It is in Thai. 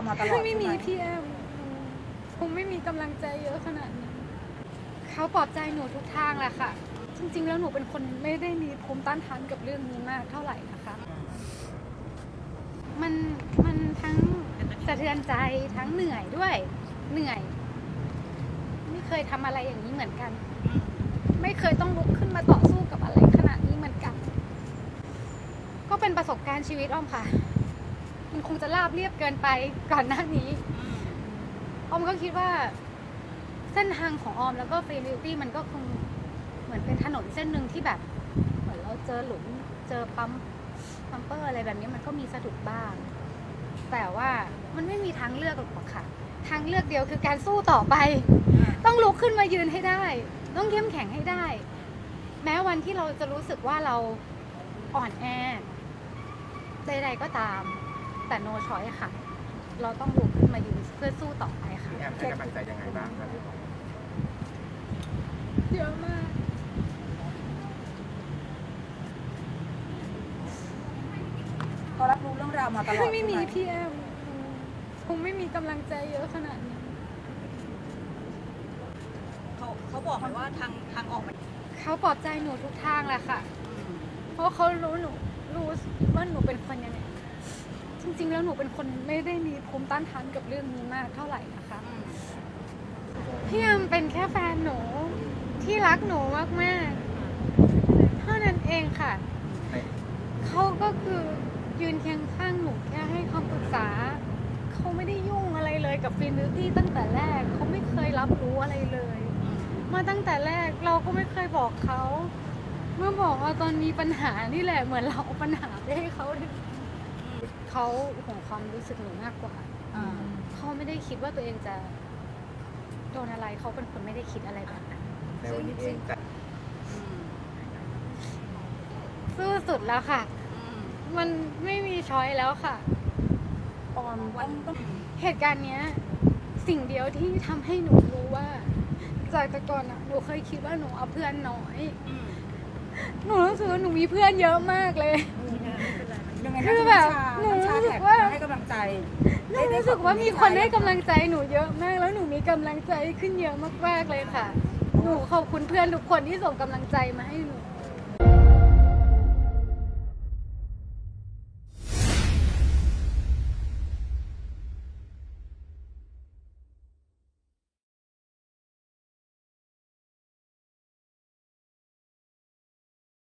าวมาตลอดไม่มีใช่หพี่แอมคงไม่มีกำลังใจเยอะขนาดนี้เขาปลอบใจหนูทุกทางแหละค่ะ จริง ๆ แล้วหนูเป็นคนไม่ได้มีภูมิต้านทานกับเรื่องนี้มากเท่าไหร่นะคะ มันมันทั้งสะเทือนใจทั้งเหนื่อยด้วยเหนื่อย ไม่เคยทำอะไรอย่างนี้เหมือนกัน ไม่เคยต้องลุกขึ้นมาต่อสู้กับอะไรขนาดนี้เหมือนกัน ก็เป็นประสบการณ์ชีวิตอ้อมค่ะ มันคงจะราบเรียบเกินไปก่อนหน้านี้ ออมก็คิดว่า เส้นทางของออมแล้วก็ฟรีบิวตี้มันก็คงเหมือนเป็นถนนเส้นหนึ่งที่แบบ เหมือนเราเจอหลุมเจอปั๊มปั๊มเปอร์อะไรแบบนี้มันก็มีสะดุดบ้าง แต่ว่ามันไม่มีทางเลือกหรอกค่ะ ทางเลือกเดียวคือการสู้ต่อไป ต้องลุกขึ้นมายืนให้ได้ ต้องเข้มแข็งให้ได้ แม้วันที่เราจะรู้สึกว่าเราอ่อนแอใดๆก็ตาม แต่ no choice ค่ะ เราต้องลุกขึ้นมายืนเพื่อสู้ต่อไปค่ะพี่แอมให้กำลังใจยังไงบ้างครับเยอะมาก เขารับรู้เรื่องราวมาตลอดถ้าไม่มีใช่หพี่แอมคงไม่มีกำลังใจเยอะขนาดนี้ เขาเขาบอกไหมว่าทางทางออกมันเขาปลอบใจหนูทุกทางแหละค่ะ เพราะเขารู้หนูรู้ว่าหนูเป็นคนยังไง จริง ๆ แล้วหนูเป็นคนไม่ได้มีภูมิต้านทานกับเรื่องนี้มากเท่าไหร่นะคะพี่แอมเป็นแค่แฟนหนูที่รักหนูมากๆเท่านั้นเองค่ะ เขาก็คือยืนเคียงข้างหนูแค่ให้คำปรึกษา เขาไม่ได้ยุ่งอะไรเลยกับฟินบิวตี้ตั้งแต่แรก เขาไม่เคยรับรู้อะไรเลย มาตั้งแต่แรกเราก็ไม่เคยบอกเขา เมื่อบอกว่าตอนมีปัญหานี่แหละเหมือนเราเอาปัญหาไปให้เขา เขาห่วงความรู้สึกหนูมากกว่าอ่าเขาไม่ได้คิดว่าตัวเองจะโดนอะไรเขาเป็นคนไม่ได้คิดอะไรแบบนั้นในวันนี้เองจะสู้สุดแล้วค่ะ มันไม่มีช้อยแล้วค่ะออมวันต้องเหตุการณ์เนี้ย สิ่งเดียวที่ทำให้หนูรู้ว่า จากแต่ก่อนอะหนูเคยคิดว่าหนูเอาเพื่อนน้อย หนูรู้สึกว่าหนูมีเพื่อนเยอะมากเลย ยังไงคืนะอแบบน้ำชาหนูรู้สึแท็กว่า ให้กำลังใจหนูรู้สึกว่ามีคนให้กำลังใจหนูเยอะมาก แล้วหนูมีกำลังใจขึ้นเยอะมากๆเลยค่ะ หนูขอบคุณเพื่อนทุกคนที่ส่งกำลังใจมาให้หนู